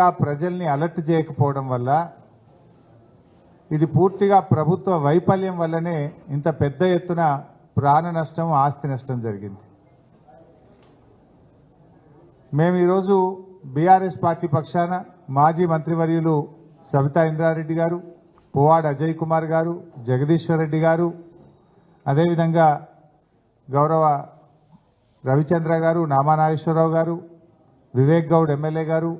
విధాలుగా ప్రజల్ని అలర్ట్ చేయకపోవడం వల్ల ఇది పూర్తిగా ప్రభుత్వ వైఫల్యం వల్లనే ఇంత పెద్ద ఎత్తున ప్రాణ నష్టం ఆస్తి నష్టం జరిగింది. మేము ఈరోజు బీఆర్ఎస్ పార్టీ పక్షాన మాజీ మంత్రివర్యులు సవితా ఇంద్రారెడ్డి గారు పువ్వాడ అజయ్ కుమార్ గారు జగదీశ్వర్ రెడ్డి గారు అదేవిధంగా గౌరవ రవిచంద్ర గారు నామానాగేశ్వరరావు గారు వివేక్ గౌడ్ ఎమ్మెల్యే గారు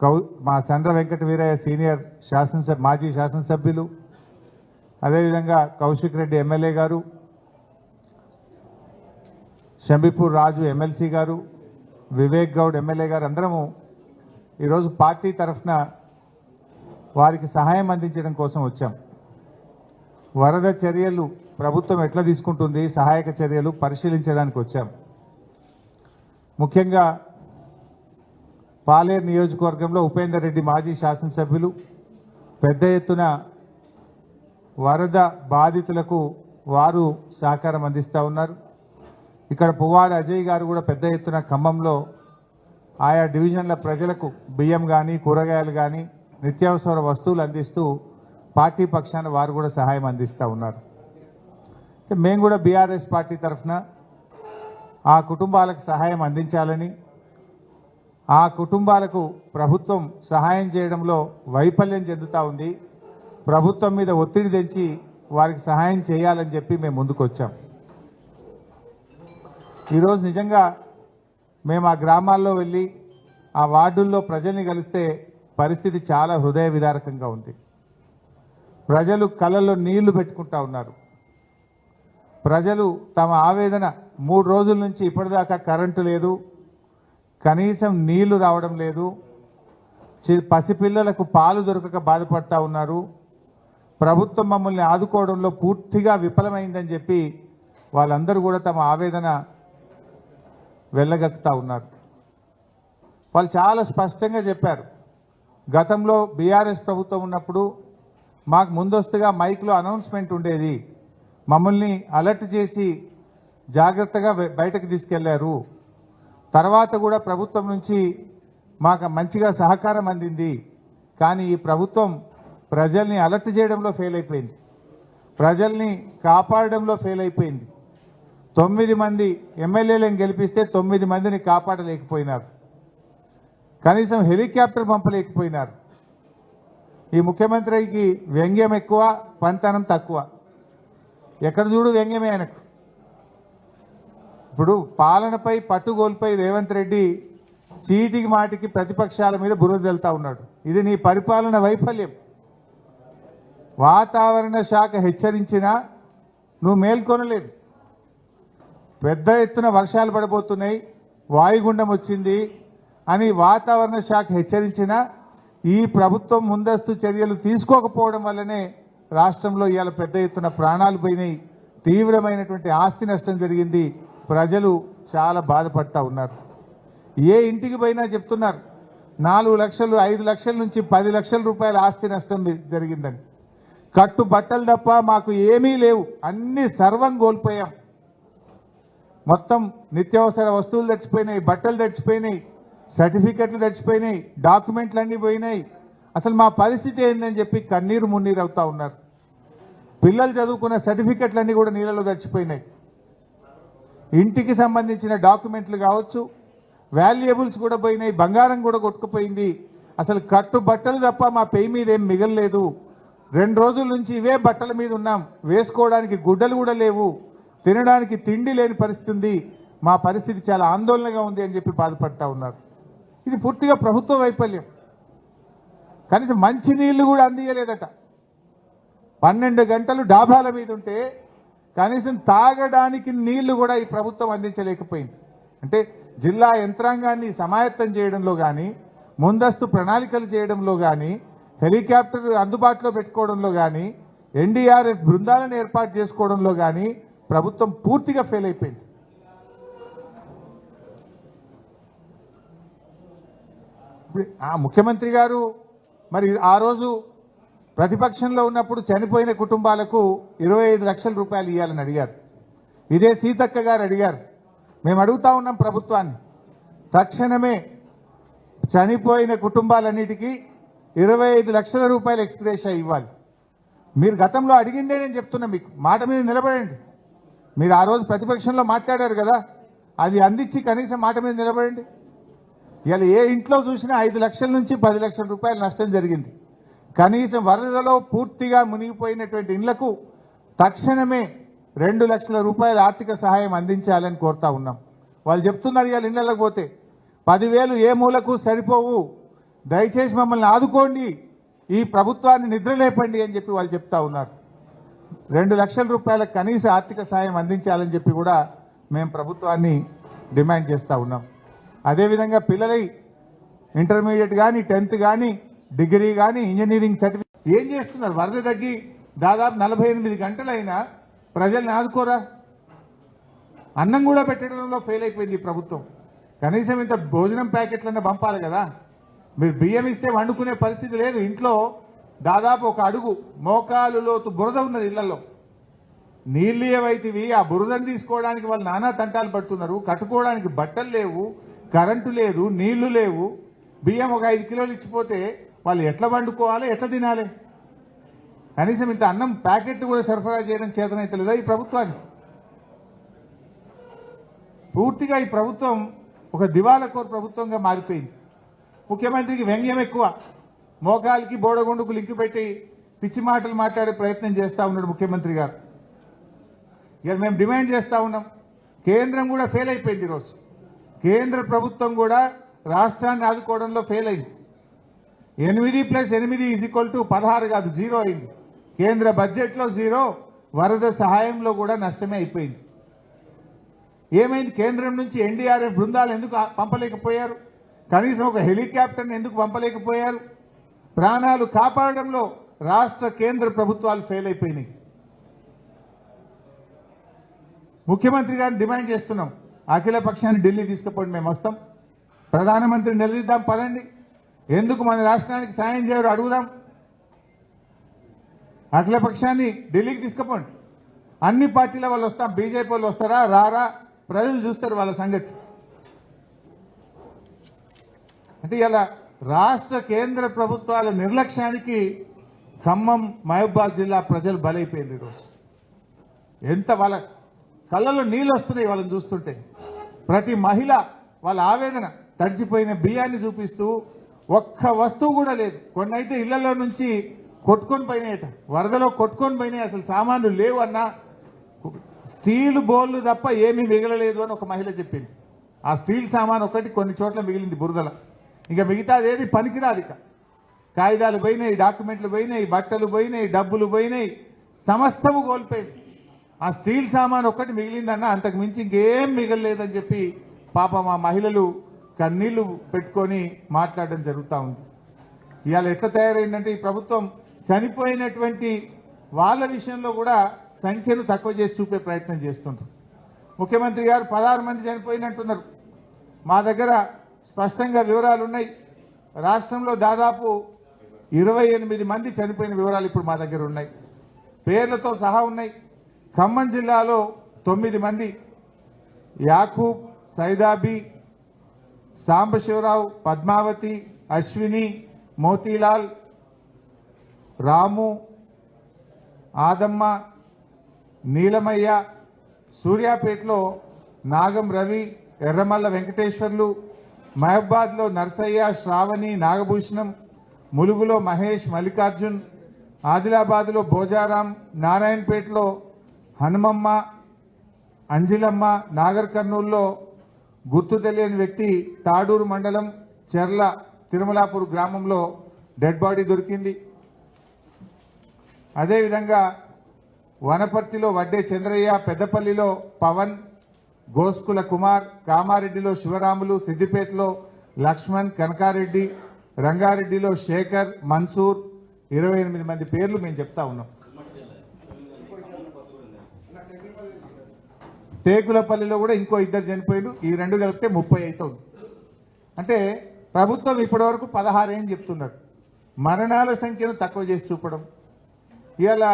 కౌ మా చంద్ర వెంకట వీరయ్య సీనియర్ శాసనసభ మాజీ శాసనసభ్యులు. అదేవిధంగా కౌశిక్ రెడ్డి ఎమ్మెల్యే గారు. శంబిపూర్ రాజు ఎమ్మెల్సీ గారు. వివేక్ గౌడ్ ఎమ్మెల్యే గారు. అందరము ఈరోజు పార్టీ తరఫున వారికి సహాయం అందించడం కోసం వచ్చాం. వరద చర్యలు ప్రభుత్వం ఎట్లా తీసుకుంటుంది సహాయక చర్యలు పరిశీలించడానికి వచ్చాం. ముఖ్యంగా పాలేరు నియోజకవర్గంలో ఉపేందర్ రెడ్డి మాజీ శాసనసభ్యులు. పెద్ద ఎత్తున వరద బాధితులకు వారు సహకారం అందిస్తూ ఉన్నారు. ఇక్కడ పువ్వాడ అజయ్ గారు కూడా పెద్ద ఎత్తున ఖమ్మంలో ఆయా డివిజన్ల ప్రజలకు బియ్యం కానీ కూరగాయలు కానీ నిత్యావసర వస్తువులు అందిస్తూ పార్టీ పక్షాన వారు కూడా సహాయం అందిస్తూ ఉన్నారు. మేము కూడా బీఆర్ఎస్ పార్టీ తరఫున ఆ కుటుంబాలకు సహాయం అందించాలని ఆ కుటుంబాలకు ప్రభుత్వం సహాయం చేయడంలో వైఫల్యం చెందుతూ ఉంది. ప్రభుత్వం మీద ఒత్తిడి తెంచి వారికి సహాయం చేయాలని చెప్పి మేము ముందుకొచ్చాం. ఈరోజు నిజంగా మేము ఆ గ్రామాల్లో వెళ్ళి ఆ వార్డుల్లో ప్రజల్ని కలిస్తే పరిస్థితి చాలా హృదయ విదారకంగా ఉంది. ప్రజలు కళ్ళల్లో నీళ్ళు పెట్టుకుంటా ఉన్నారు. ప్రజలు తమ ఆవేదన మూడు రోజుల నుంచి ఇప్పటిదాకా కరెంటు లేదు. కనీసం నీళ్ళు రావడం లేదు. చి- పసిపిల్లలకు పాలు దొరకక బాధపడతా ఉన్నారు. ప్రభుత్వం మమ్మల్ని ఆదుకోవడంలో పూర్తిగా విఫలమైందని చెప్పి వాళ్ళందరూ కూడా తమ ఆవేదన వెళ్ళగక్కుతా ఉన్నారు. వాళ్ళు చాలా స్పష్టంగా చెప్పారు. గతంలో బీఆర్ఎస్ ప్రభుత్వం ఉన్నప్పుడు మాకు ముందస్తుగా మైక్లో అనౌన్స్మెంట్ ఉండేది. మమ్మల్ని అలర్ట్ చేసి జాగ్రత్తగా బయటకు తీసుకెళ్ళారు. తర్వాత కూడా ప్రభుత్వం నుంచి మాకు మంచిగా సహకారం అందింది. కానీ ఈ ప్రభుత్వం ప్రజల్ని అలర్ట్ చేయడంలో ఫెయిల్ అయిపోయింది. ప్రజల్ని కాపాడడంలో ఫెయిల్ అయిపోయింది. తొమ్మిది మంది ఎమ్మెల్యేలను గెలిపిస్తే తొమ్మిది మందిని కాపాడలేకపోయినారు. కనీసం హెలికాప్టర్ పంపలేకపోయినారు. ఈ ముఖ్యమంత్రికి వ్యంగ్యం ఎక్కువ పంతనం తక్కువ. ఎక్కడ చూడు వ్యంగ్యమే ఆయనకు. ఇప్పుడు పాలనపై పట్టుగోల్పై రేవంత్ రెడ్డి చీటికి మాటికి ప్రతిపక్షాల మీద బురద వెళ్తా ఉన్నాడు. ఇది నీ పరిపాలన వైఫల్యం. వాతావరణ శాఖ హెచ్చరించినా నువ్వు మేల్కొనలేదు. పెద్ద ఎత్తున వర్షాలు పడబోతున్నాయి వాయుగుండం వచ్చింది అని వాతావరణ శాఖ హెచ్చరించినా ఈ ప్రభుత్వం ముందస్తు చర్యలు తీసుకోకపోవడం వల్లనే రాష్ట్రంలో ఇవాళ పెద్ద ఎత్తున ప్రాణాలు పోయినాయి. తీవ్రమైనటువంటి ఆస్తి నష్టం జరిగింది. ప్రజలు చాలా బాధపడతా ఉన్నారు. ఏ ఇంటికి పోయినా చెప్తున్నారు నాలుగు లక్షలు ఐదు లక్షల నుంచి పది లక్షల రూపాయల ఆస్తి నష్టం జరిగిందని. కట్టు బట్టలు తప్ప మాకు ఏమీ లేవు అన్ని సర్వం కోల్పోయాం. మొత్తం నిత్యావసర వస్తువులు తెచ్చిపోయినాయి బట్టలు తెచ్చిపోయినాయి సర్టిఫికెట్లు తెచ్చిపోయినాయి డాక్యుమెంట్లు అన్నీ పోయినాయి. అసలు మా పరిస్థితి ఏందని చెప్పి కన్నీరు మున్నీరు అవుతా ఉన్నారు. పిల్లలు చదువుకున్న సర్టిఫికెట్లు అన్నీ కూడా నీళ్ళలో తెచ్చిపోయినాయి. ఇంటికి సంబంధించిన డాక్యుమెంట్లు కావచ్చు వాల్యుయబుల్స్ కూడా పోయినాయి బంగారం కూడా కొట్టుకుపోయింది. అసలు కట్టు బట్టలు తప్ప మా పెయి మీద ఏం మిగలలేదు. రెండు రోజుల నుంచి ఇవే బట్టల మీద ఉన్నాం. వేసుకోవడానికి గుడ్డలు కూడా లేవు. తినడానికి తిండి లేని పరిస్థితి ఉంది. మా పరిస్థితి చాలా ఆందోళనగా ఉంది అని చెప్పి బాధపడతా ఉన్నారు. ఇది పూర్తిగా ప్రభుత్వ వైఫల్యం. కనీసం మంచినీళ్ళు కూడా అందియలేదట. పన్నెండు గంటలు డాబాల మీద ఉంటే కనీసం తాగడానికి నీళ్ళు కూడా ఈ ప్రభుత్వం అందించలేకపోయింది. అంటే జిల్లా యంత్రాంగాన్ని సమాయత్తం చేయడంలో కానీ ముందస్తు ప్రణాళికలు చేయడంలో కానీ హెలికాప్టర్ అందుబాటులో పెట్టుకోవడంలో కానీ ఎన్డీఆర్ఎఫ్ బృందాలను ఏర్పాటు చేసుకోవడంలో కానీ ప్రభుత్వం పూర్తిగా ఫెయిల్ అయిపోయింది. ఇప్పుడు ఆ ముఖ్యమంత్రి గారు మరి ఆ రోజు ప్రతిపక్షంలో ఉన్నప్పుడు చనిపోయిన కుటుంబాలకు ఇరవై ఐదు లక్షల రూపాయలు ఇవ్వాలని అడిగారు. ఇదే సీతక్క గారు అడిగారు. మేము అడుగుతా ఉన్నాం ప్రభుత్వాన్ని. తక్షణమే చనిపోయిన కుటుంబాలన్నిటికీ ఇరవై ఐదు లక్షల రూపాయలు ఎక్స్గ్రేషియా ఇవ్వాలి. మీరు గతంలో అడిగిందే నేను చెప్తున్నా మీకు. మాట మీద నిలబడండి. మీరు ఆ రోజు ప్రతిపక్షంలో మాట్లాడారు కదా. అది అందించి కనీసం మాట మీద నిలబడండి. ఇవాళ ఏ ఇంట్లో చూసినా ఐదు లక్షల నుంచి పది లక్షల రూపాయల నష్టం జరిగింది. కనీసం వరదలో పూర్తిగా మునిగిపోయినటువంటి ఇళ్ళకు తక్షణమే రెండు లక్షల రూపాయల ఆర్థిక సహాయం అందించాలని కోరుతా ఉన్నాం. వాళ్ళు చెప్తున్నారు ఇవాళ ఇళ్ళకు పోతే. పదివేలు ఏ మూలకు సరిపోవు. దయచేసి మమ్మల్ని ఆదుకోండి. ఈ ప్రభుత్వాన్ని నిద్రలేపండి అని చెప్పి వాళ్ళు చెప్తా ఉన్నారు. రెండు లక్షల రూపాయల కనీస ఆర్థిక సాయం అందించాలని చెప్పి కూడా మేము ప్రభుత్వాన్ని డిమాండ్ చేస్తూ ఉన్నాం. అదేవిధంగా పిల్లలై ఇంటర్మీడియట్ కానీ టెన్త్ కానీ డిగ్రీ కానీ ఇంజనీరింగ్ సర్టిఫికేట్. ఏం చేస్తున్నారు? వరద తగ్గి దాదాపు నలభై ఎనిమిది గంటలైనా ప్రజల్ని ఆదుకోరా? అన్నం కూడా పెట్టడంలో ఫెయిల్ అయిపోయింది ప్రభుత్వం. కనీసం ఇంత భోజనం ప్యాకెట్లన్నా పంపాలి కదా. మీరు బియ్యం ఇస్తే వండుకునే పరిస్థితి లేదు. ఇంట్లో దాదాపు ఒక అడుగు మోకాలు లోతు బురద ఉన్నది ఇళ్ళలో. నీళ్ళు ఏవైతివి? ఆ బురదను తీసుకోవడానికి వాళ్ళు నానా తంటాలు పడుతున్నారు. కట్టుకోవడానికి బట్టలు లేవు కరెంటు లేదు నీళ్ళు లేవు. బియ్యం ఒక ఐదు కిలోలు ఇచ్చిపోతే వాళ్ళు ఎట్లా వండుకోవాలి ఎట్లా తినాలి? కనీసం ఇంత అన్నం ప్యాకెట్లు కూడా సరఫరా చేయడం చేతనైతే లేదా ఈ ప్రభుత్వానికి? పూర్తిగా ఈ ప్రభుత్వం ఒక దివాలకోర్ ప్రభుత్వంగా మారిపోయింది. ముఖ్యమంత్రికి వ్యంగ్యం ఎక్కువ. మోకాలికి బోడగొండుకు లింక్ పెట్టి పిచ్చి మాటలు మాట్లాడే ప్రయత్నం చేస్తూ ఉన్నాడు ముఖ్యమంత్రి గారు. ఇక మేము డిమాండ్ చేస్తూ ఉన్నాం. కేంద్రం కూడా ఫెయిల్ అయిపోయింది ఈరోజు. కేంద్ర ప్రభుత్వం కూడా రాష్ట్రాన్ని ఆదుకోవడంలో ఫెయిల్ అయింది. ఎనిమిది ప్లస్ ఎనిమిది ఈజ్ ఈక్వల్ టు పదహారు కాదు జీరో అయింది. కేంద్ర బడ్జెట్లో జీరో వరద సహాయంలో కూడా నష్టమే అయిపోయింది. ఏమైంది? కేంద్రం నుంచి ఎన్డీఆర్ఎఫ్ బృందాలు ఎందుకు పంపలేకపోయారు? కనీసం ఒక హెలికాప్టర్ని ఎందుకు పంపలేకపోయారు? ప్రాణాలు కాపాడడంలో రాష్ట్ర కేంద్ర ప్రభుత్వాలు ఫెయిల్ అయిపోయినాయి. ముఖ్యమంత్రి గారిని డిమాండ్ చేస్తున్నాం. అఖిల పక్షాన్ని ఢిల్లీ తీసుకుపోండి మేము వస్తాం. ప్రధానమంత్రి నిలదీద్దాం పదండి. ఎందుకు మన రాష్ట్రానికి సాయం చేయరు అడుగుదాం. అఖిలపక్షాన్ని ఢిల్లీకి తీసుకుపోండి. అన్ని పార్టీల వాళ్ళు వస్తాం బీజేపీ వాళ్ళు వస్తారా రారా? ప్రజలు చూస్తారు వాళ్ళ సంగతి. అంటే ఇలా రాష్ట్ర కేంద్ర ప్రభుత్వాల నిర్లక్ష్యానికి ఖమ్మం మహబూబాద్ జిల్లా ప్రజలు బలైపోయింది ఈరోజు. ఎంత వాళ్ళ కళ్ళలో నీళ్ళు వస్తున్నాయి వాళ్ళని చూస్తుంటే. ప్రతి మహిళ వాళ్ళ ఆవేదన తడిచిపోయిన బియ్యాన్ని చూపిస్తూ ఒక్క వస్తువు కూడా లేదు. కొన్ని అయితే ఇళ్ళలో నుంచి కొట్టుకొని పోయినాయట. వరదలో కొట్టుకొని పోయినాయి. అసలు సామాన్లు లేవు అన్నా స్టీల్ బోర్లు తప్ప ఏమీ మిగలలేదు అని ఒక మహిళ చెప్పింది. ఆ స్టీల్ సామాన్ ఒకటి కొన్ని చోట్ల మిగిలింది బురదల. ఇంకా మిగతాది ఏది పనికిరాదు ఇక. కాగితాలు పోయినాయి డాక్యుమెంట్లు పోయినాయి బట్టలు పోయినాయి డబ్బులు పోయినాయి. సమస్తము కోల్పోయింది. ఆ స్టీల్ సామాన్ ఒక్కటి మిగిలిందన్న అంతకు మించి ఇంకేం మిగలలేదని చెప్పి పాప మా మహిళలు కన్నీళ్ళు పెట్టుకొని మాట్లాడడం జరుగుతూ ఉంది. ఇవాళ ఎట్లా తయారైందంటే ఈ ప్రభుత్వం చనిపోయినటువంటి వాళ్ళ విషయంలో కూడా సంఖ్యను తక్కువ చేసి చూపే ప్రయత్నం చేస్తుంటారు ముఖ్యమంత్రి గారు పదహారు మంది చనిపోయినట్టున్నారు. మా దగ్గర స్పష్టంగా వివరాలు ఉన్నాయి రాష్ట్రంలో దాదాపు ఇరవై ఎనిమిది మంది చనిపోయిన వివరాలు ఇప్పుడు మా దగ్గర ఉన్నాయి. పేర్లతో సహా ఉన్నాయి. ఖమ్మం జిల్లాలో తొమ్మిది మంది. యాకూబ్ సైదాబీ సాంబశివరావు పద్మావతి అశ్విని మోతీలాల్ రాము ఆదమ్మ నీలమయ్య సూర్యాపేటలో నాగం రవి ఎర్రమల్ల వెంకటేశ్వర్లు మహబాద్లో నర్సయ్య శ్రావణి నాగభూషణం ములుగులో మహేష్ మల్లికార్జున్ ఆదిలాబాద్లో భోజారాం నారాయణపేటలో హనుమమ్మ అంజిలమ్మ నాగర్ కర్నూల్లో గుర్తు తెలియని వ్యక్తి తాడూరు మండలం చెర్ల తిరుమలాపూర్ గ్రామంలో డెడ్ బాడీ దొరికింది. అదేవిధంగా వనపర్తిలో వడ్డే చంద్రయ్య పెద్దపల్లిలో పవన్ గోస్కుల కుమార్ కామారెడ్డిలో శివరాములు సిద్దిపేటలో లక్ష్మణ్ కనకారెడ్డి రంగారెడ్డిలో శేఖర్ మన్సూర్ ఇరవై ఎనిమిది మంది పేర్లు మేము చెప్తా ఉన్నాం. టేకులపల్లిలో కూడా ఇంకో ఇద్దరు చనిపోయారు ఈ రెండు కలిపితే ముప్పై అవుతుంది అంటే ప్రభుత్వం ఇప్పటివరకు పదహారు ఏం చెప్తున్నారు? మరణాల సంఖ్యను తక్కువ చేసి చూపడం. ఇవాళ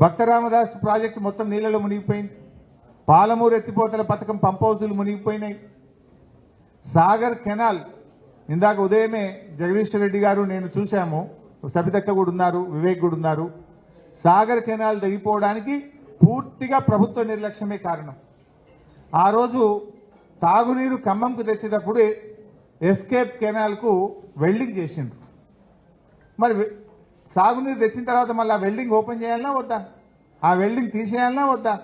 భక్తరామదాస్ ప్రాజెక్టు మొత్తం నీళ్ళలో మునిగిపోయింది. పాలమూరు ఎత్తిపోతల పథకం పంప్ హౌసులు మునిగిపోయినాయి. సాగర్ కెనాల్ ఇందాక ఉదయమే జగదీశ్వర్ రెడ్డి గారు నేను చూశాము. సబితక్క కూడా ఉన్నారు వివేక్ కూడా ఉన్నారు. సాగర్ కెనాల్ తెగిపోవడానికి పూర్తిగా ప్రభుత్వ నిర్లక్ష్యమే కారణం. ఆ రోజు తాగునీరు ఖమ్మంకు తెచ్చేటప్పుడు ఎస్కేప్ కెనాల్కు వెల్డింగ్ చేసిండ్రు. మరి సాగునీరు తెచ్చిన తర్వాత మళ్ళీ ఆ వెల్డింగ్ ఓపెన్ చేయాలన్నా వద్దా? ఆ వెల్డింగ్ తీసేయాలన్నా వద్దా?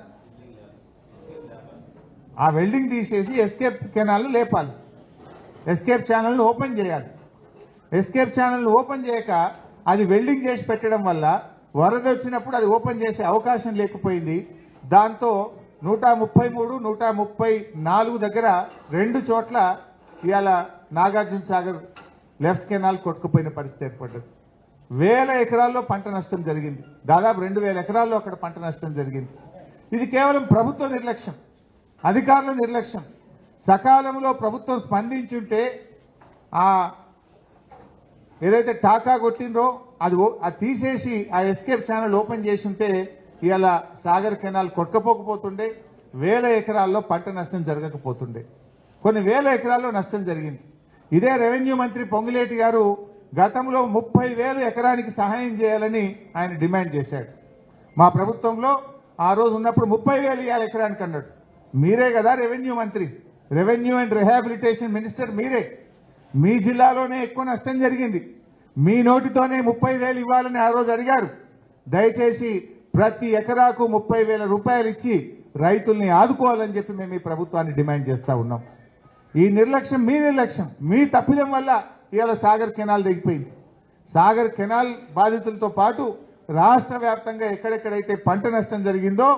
ఆ వెల్డింగ్ తీసేసి ఎస్కేప్ కెనాల్ లేపాలి. ఎస్కేప్ ఛానల్ను ఓపెన్ చేయాలి. ఎస్కేప్ ఛానల్ను ఓపెన్ చేయక అది వెల్డింగ్ చేసి పెట్టడం వల్ల వరద వచ్చినప్పుడు అది ఓపెన్ చేసే అవకాశం లేకపోయింది. దాంతో నూట ముప్పై మూడు నూట ముప్పై నాలుగు దగ్గర రెండు చోట్ల ఇవాళ నాగార్జున సాగర్ లెఫ్ట్ కెనాల్ కొట్టుకుపోయిన పరిస్థితి ఏర్పడ్డది. వేల ఎకరాల్లో పంట నష్టం జరిగింది. దాదాపు రెండు వేల ఎకరాల్లో అక్కడ పంట నష్టం జరిగింది. ఇది కేవలం ప్రభుత్వ నిర్లక్ష్యం అధికారుల నిర్లక్ష్యం. సకాలంలో ప్రభుత్వం స్పందించుంటే ఆ ఏదైతే టాకా కొట్టిండ్రో అది ఓ- అది తీసేసి ఆ ఎస్కేప్ ఛానల్ ఓపెన్ చేసి ఉంటే ఇవాళ సాగర్ కెనాల్ కొట్టుకపోకపోతుండే వేల ఎకరాల్లో పంట నష్టం జరగకపోతుండే. కొన్ని వేల ఎకరాల్లో నష్టం జరిగింది. ఇదే రెవెన్యూ మంత్రి పొంగులేటి గారు గతంలో ముప్పై వేలు ఎకరానికి సహాయం చేయాలని ఆయన డిమాండ్ చేశాడు. మా ప్రభుత్వంలో ఆ రోజు ఉన్నప్పుడు ముప్పై వేలు ఇవ్వాలి ఎకరానికి అన్నాడు మీరే కదా రెవెన్యూ మంత్రి. రెవెన్యూ అండ్ రిహాబిలిటేషన్ మినిస్టర్ మీరే. మీ జిల్లాలోనే ఎక్కువ నష్టం జరిగింది. మీ నోటితోనే ముప్పై వేలు ఇవ్వాలని ఆ రోజు అడిగారు. దయచేసి ప్రతి ఎకరాకు ముప్పై వేల రూపాయలు ఇచ్చి రైతుల్ని ఆదుకోవాలని చెప్పి మేము ఈ ప్రభుత్వాన్ని డిమాండ్ చేస్తూ ఉన్నాం. ఈ నిర్లక్ష్యం మీ నిర్లక్ష్యం మీ తప్పిదం వల్ల ఇవాళ సాగర్ కెనాల్ దిగిపోయింది. సాగర్ కెనాల్ బాధితులతో పాటు రాష్ట్ర వ్యాప్తంగా ఎక్కడెక్కడైతే పంట నష్టం జరిగిందో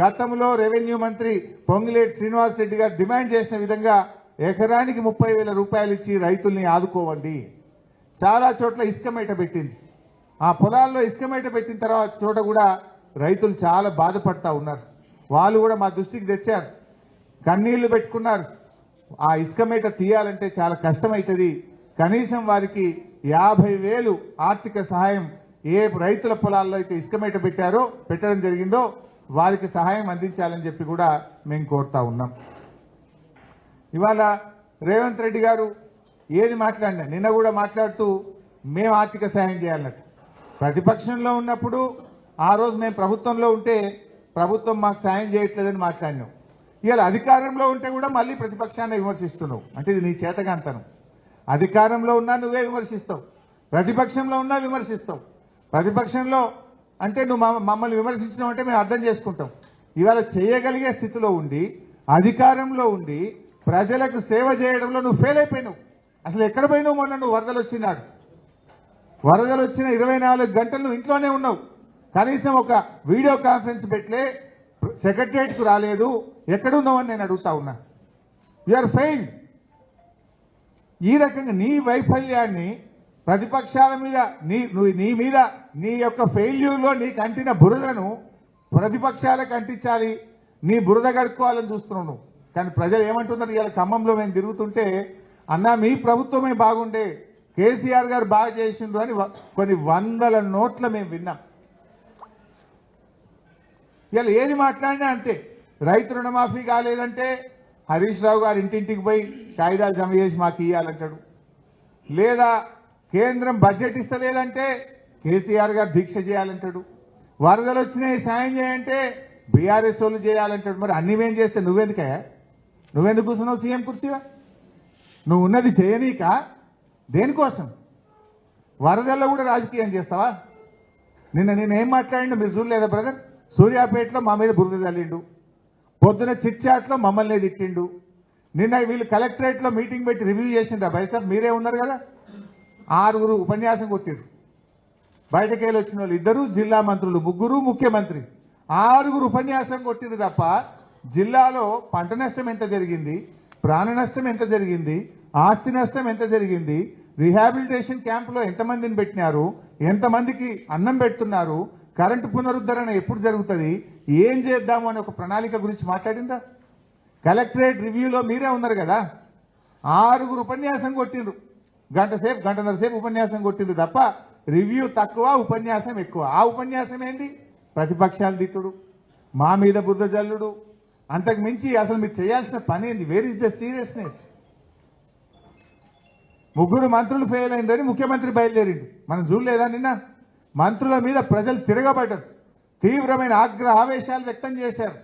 గతంలో రెవెన్యూ మంత్రి పొంగిలేటి శ్రీనివాస్ రెడ్డి గారు డిమాండ్ చేసిన విధంగా ఎకరానికి ముప్పై వేల రూపాయలు ఇచ్చి రైతుల్ని ఆదుకోవండి. చాలా చోట్ల ఇసుక మేట పెట్టింది. ఆ పొలాల్లో ఇసుక మేట పెట్టిన తర్వాత చోట కూడా రైతులు చాలా బాధపడతా ఉన్నారు. వాళ్ళు కూడా మా దృష్టికి తెచ్చారు. కన్నీళ్ళు పెట్టుకున్నారు. ఆ ఇసుక మేట తీయాలంటే చాలా కష్టమవుతుంది కనీసం వారికి యాభై వేలు ఆర్థిక సహాయం ఏ రైతుల పొలాల్లో అయితే ఇసుక మేట పెట్టారో పెట్టడం జరిగిందో వారికి సహాయం అందించాలని చెప్పి కూడా మేము కోరుతా ఉన్నాం. ఇవాళ రేవంత్ రెడ్డి గారు ఏది మాట్లాడినా నిన్న కూడా మాట్లాడుతూ మేము ఆర్థిక సాయం చేయాలన్నట్టు. ప్రతిపక్షంలో ఉన్నప్పుడు ఆ రోజు మేము ప్రభుత్వంలో ఉంటే ప్రభుత్వం మాకు సాయం చేయట్లేదని మాట్లాడినాం. ఇవాళ అధికారంలో ఉంటే కూడా మళ్ళీ ప్రతిపక్షాన్ని విమర్శిస్తున్నావు. అంటే ఇది నీ చేతగాంతనం. అధికారంలో ఉన్నా నువ్వే విమర్శిస్తావు. ప్రతిపక్షంలో ఉన్నా విమర్శిస్తావు. ప్రతిపక్షంలో అంటే నువ్వు మమ్మల్ని విమర్శించినావు అంటే మేము అర్థం చేసుకుంటాం. ఇవాళ చేయగలిగే స్థితిలో ఉండి అధికారంలో ఉండి ప్రజలకు సేవ చేయడంలో నువ్వు ఫెయిల్ అయిపోయినావు. అసలు ఎక్కడ పోయినావు మొన్న నువ్వు వరదలు వచ్చినాడు? వరదలు వచ్చిన ఇరవై నాలుగు గంటలు నువ్వు ఇంట్లోనే ఉన్నావు. కనీసం ఒక వీడియో కాన్ఫరెన్స్ పెట్టలే సెక్రటరియట్కు రాలేదు. ఎక్కడున్నావు అని నేను అడుగుతా ఉన్నా. ఆర్ ఫెయిల్ ఈ రకంగా నీ వైఫల్యాన్ని ప్రతిపక్షాల మీద నీ నువ్వు నీ మీద నీ యొక్క ఫెయిల్యూర్లో నీకు అంటిన బురదను ప్రతిపక్షాలకు అంటించాలి. నీ బురద గడుక్కోవాలని చూస్తున్నావు నువ్వు. కానీ ప్రజలు ఏమంటున్నారు? ఇవాళ ఖమ్మంలో మేము తిరుగుతుంటే అన్నా మీ ప్రభుత్వమే బాగుండే. కేసీఆర్ గారు బాగా చేసిండ్రు అని కొన్ని వందల నోట్ల మేము విన్నాం. ఇవాళ ఏది మాట్లాడినా అంతే. రైతు రుణమాఫీ కాలేదంటే హరీష్ రావు గారు ఇంటింటికి పోయి కాగితాలు జమ చేసి మాకు ఇవ్వాలంటాడు లేదా కేంద్రం బడ్జెట్ ఇస్తలేదంటే కేసీఆర్ గారు దీక్ష చేయాలంటాడు. వరదలు వచ్చినాయి సాయం చేయంటే బీఆర్ఎస్ వాళ్ళు చేయాలంటాడు. మరి అన్ని మేం చేస్తే నువ్వెందుకే నువ్వెందుకు కూర్చున్నావు సీఎం కుర్చీగా నువ్వు ఉన్నది చేయనీక? దేనికోసం? వరదల్లో కూడా రాజకీయం చేస్తావా? నిన్న నేను ఏం మాట్లాడిండు మీరు చూడలేదా బ్రదర్? సూర్యాపేటలో మా మీద బురద చల్లిండు పొద్దున చిట్చాట్లో మమ్మల్ని తిట్టిండు. నిన్న వీళ్ళు కలెక్టరేట్లో మీటింగ్ పెట్టి రివ్యూ చేసిండ్రా బైసాబ్ మీరే ఉన్నారు కదా? ఆరుగురు ఉపన్యాసం కొట్టిరు బయటకు వెళ్ళి వచ్చిన వాళ్ళు ఇద్దరు జిల్లా మంత్రులు ముగ్గురు ముఖ్యమంత్రి. ఆరుగురు ఉపన్యాసం కొట్టిరు తప్ప జిల్లాలో పంట నష్టం ఎంత జరిగింది? ప్రాణ నష్టం ఎంత జరిగింది? ఆస్తి నష్టం ఎంత జరిగింది? రిహాబిలిటేషన్ క్యాంపులో ఎంతమందిని పెట్టినారు? ఎంతమందికి అన్నం పెడుతున్నారు? కరెంటు పునరుద్ధరణ ఎప్పుడు జరుగుతుంది? ఏం చేద్దాము అనే ఒక ప్రణాళిక గురించి మాట్లాడిందా? కలెక్టరేట్ రివ్యూలో మీరే ఉన్నారు కదా? ఆరుగురు ఉపన్యాసం కొట్టిండ్రు. గంట సేపు గంటన్నర సేపు ఉపన్యాసం కొట్టింది తప్ప రివ్యూ తక్కువ ఉపన్యాసం ఎక్కువ. ఆ ఉపన్యాసం ఏంటి ప్రతిపక్షాలు దిట్టుడు మా మీద బుద్ధ జల్లుడు అంతకు మించి అసలు మీరు చేయాల్సిన పని ఏంది? వేర్ ఇస్ ద సీరియస్నెస్ ముగ్గురు మంత్రులు ఫెయిల్ అయిందని ముఖ్యమంత్రి బయలుదేరిండు. మనం చూడలేదా నిన్న? మంత్రుల మీద ప్రజలు తిరగబడ్డారు. తీవ్రమైన ఆగ్రహ ఆవేశాలు వ్యక్తం చేశారు.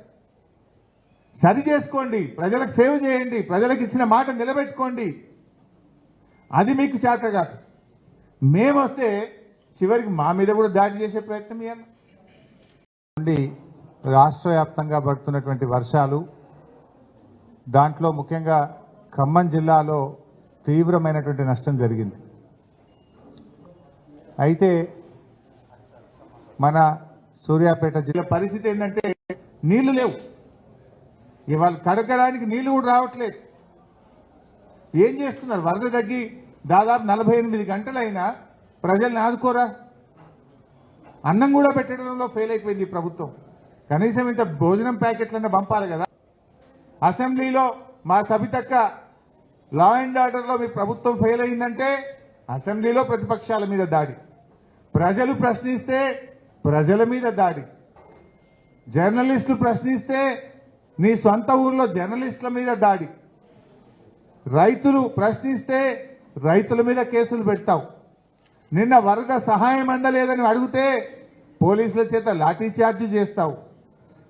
సరి చేసుకోండి. ప్రజలకు సేవ చేయండి. ప్రజలకు ఇచ్చిన మాట నిలబెట్టుకోండి. అది మీకు చేత కాదు. మేము వస్తే చివరికి మా మీద కూడా దాడి చేసే ప్రయత్నం చేయాలి. రాష్ట్ర వ్యాప్తంగా పడుతున్నటువంటి వర్షాలు దాంట్లో ముఖ్యంగా ఖమ్మం జిల్లాలో తీవ్రమైనటువంటి నష్టం జరిగింది. అయితే మన సూర్యాపేట జిల్లా పరిస్థితి ఏంటంటే నీళ్ళు లేవు. ఇవాళ కడగడానికి నీళ్ళు కూడా రావట్లేదు. ఏం చేస్తున్నారు? వరద తగ్గి దాదాపు నలభై ఎనిమిది గంటలైనా ప్రజల్ని ఆదుకోరా? అన్నం కూడా పెట్టడంలో ఫెయిల్ అయిపోయింది ప్రభుత్వం. కనీసం ఇంత భోజనం ప్యాకెట్లన్నా పంపాలి కదా. అసెంబ్లీలో మా సబితక్క లా అండ్ ఆర్డర్లో మీ ప్రభుత్వం ఫెయిల్ అయిందంటే అసెంబ్లీలో ప్రతిపక్షాల మీద దాడి. ప్రజలు ప్రశ్నిస్తే ప్రజల మీద దాడి. జర్నలిస్టులు ప్రశ్నిస్తే నీ సొంత ఊర్లో జర్నలిస్టుల మీద దాడి. రైతులు ప్రశ్నిస్తే రైతుల మీద కేసులు పెడతావు నిన్న వరద సహాయం అందలేదని అడిగితే పోలీసుల చేత లాఠీ చార్జ్ చేస్తావు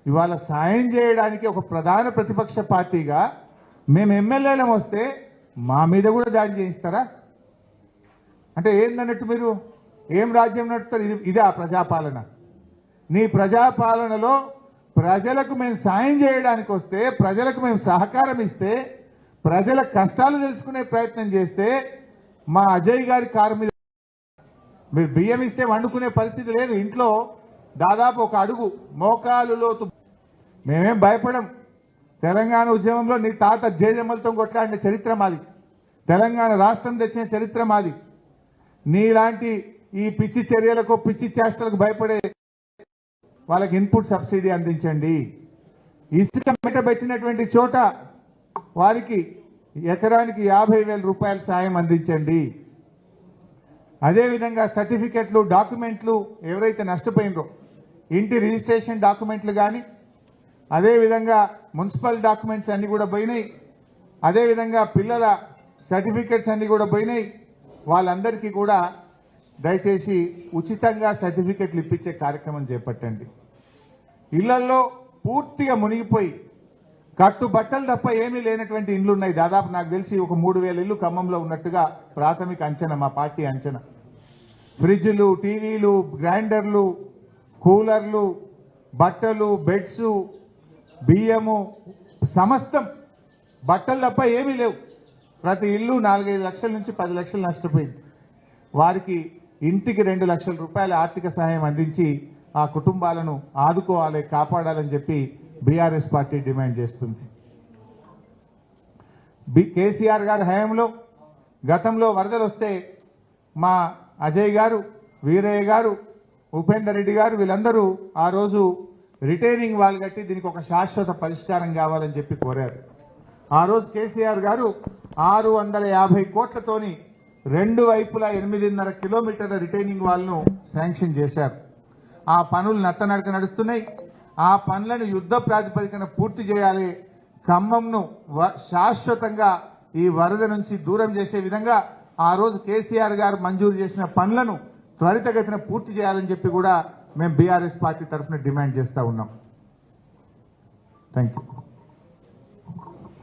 ఇవాళ సాయం చేయడానికి ఒక ప్రధాన ప్రతిపక్ష పార్టీగా మేము ఎమ్మెల్యేలం వస్తే మా మీద కూడా దాడి చేయిస్తారా? అంటే ఏందన్నట్టు మీరు? ఏం రాజ్యం నడుపుతారు? ఇది ఇదే ఆ ప్రజాపాలన. నీ ప్రజాపాలనలో ప్రజలకు మేము సాయం చేయడానికి వస్తే ప్రజలకు మేము సహకారం ఇస్తే ప్రజల కష్టాలు తెలుసుకునే ప్రయత్నం చేస్తే మా అజయ్ గారి కారు మీద మీరు బియ్యం ఇస్తే వండుకునే పరిస్థితి లేదు. ఇంట్లో దాదాపు ఒక అడుగు మోకాలు లోతు మేమేం భయపడం. తెలంగాణ ఉద్యమంలో నీ తాత జేజమ్మలతో కొట్లాడిన చరిత్ర మాది. తెలంగాణ రాష్ట్రం తెచ్చిన చరిత్ర మాది. నీలాంటి ఈ పిచ్చి చర్యలకు పిచ్చి చేష్టలకు భయపడే వాళ్ళకి ఇన్పుట్ సబ్సిడీ అందించండి. ఇసుక మెట పెట్టినటువంటి చోట వారికి ఎకరానికి యాభై వేల రూపాయల సాయం అందించండి. అదేవిధంగా సర్టిఫికెట్లు డాక్యుమెంట్లు ఎవరైతే నష్టపోయినరో ఇంటి రిజిస్ట్రేషన్ డాక్యుమెంట్లు కానీ అదేవిధంగా మున్సిపల్ డాక్యుమెంట్స్ అన్ని కూడా పోయినాయి. అదేవిధంగా పిల్లల సర్టిఫికెట్స్ అన్ని కూడా పోయినాయి. వాళ్ళందరికీ కూడా దయచేసి ఉచితంగా సర్టిఫికెట్లు ఇప్పించే కార్యక్రమం చేపట్టండి. ఇళ్ళల్లో పూర్తిగా మునిగిపోయి కట్టు బట్టలు తప్ప ఏమీ లేనటువంటి ఇండ్లు ఉన్నాయి దాదాపు నాకు తెలిసి ఒక మూడు వేల ఇల్లు ఖమ్మంలో ఉన్నట్టుగా ప్రాథమిక అంచనా మా పార్టీ అంచనా. ఫ్రిడ్జ్లు టీవీలు గ్రైండర్లు కూలర్లు బట్టలు బెడ్స్ బియ్యము సమస్తం బట్టలు తప్ప ఏమీ లేవు. ప్రతి ఇల్లు నాలుగైదు లక్షల నుంచి పది లక్షలు నష్టపోయింది. వారికి ఇంటికి రెండు లక్షల రూపాయల ఆర్థిక సహాయం అందించి ఆ కుటుంబాలను ఆదుకోవాలి కాపాడాలని చెప్పి బీఆర్ఎస్ పార్టీ డిమాండ్ చేస్తుంది. బి కేసీఆర్ గారి హయాంలో గతంలో వరదలు వస్తే మా అజయ్ గారు వీరయ్య గారు ఉపేందర్ రెడ్డి గారు వీళ్ళందరూ ఆ రోజు రిటైనింగ్ వాళ్ళు కట్టి దీనికి ఒక శాశ్వత పరిష్కారం కావాలని చెప్పి కోరారు. ఆ రోజు కేసీఆర్ గారు ఆరు వందల యాభై కోట్లతోని రెండు వైపులా ఎనిమిదిన్నర కిలోమీటర్ల రిటైనింగ్ వాల్ను శాంక్షన్ చేశారు. ఆ పనులు నత్తనడక నడుస్తున్నాయి. ఆ పనులను యుద్ధ ప్రాతిపదికన పూర్తి చేయాలి. ఖమ్మంను వ- శాశ్వతంగా ఈ వరద నుంచి దూరం చేసే విధంగా ఆ రోజు కేసీఆర్ గారు మంజూరు చేసిన పనులను త్వరితగతిన పూర్తి చేయాలని చెప్పి కూడా మేము బీఆర్ఎస్ పార్టీ తరఫున డిమాండ్ చేస్తూ ఉన్నాం. Thank you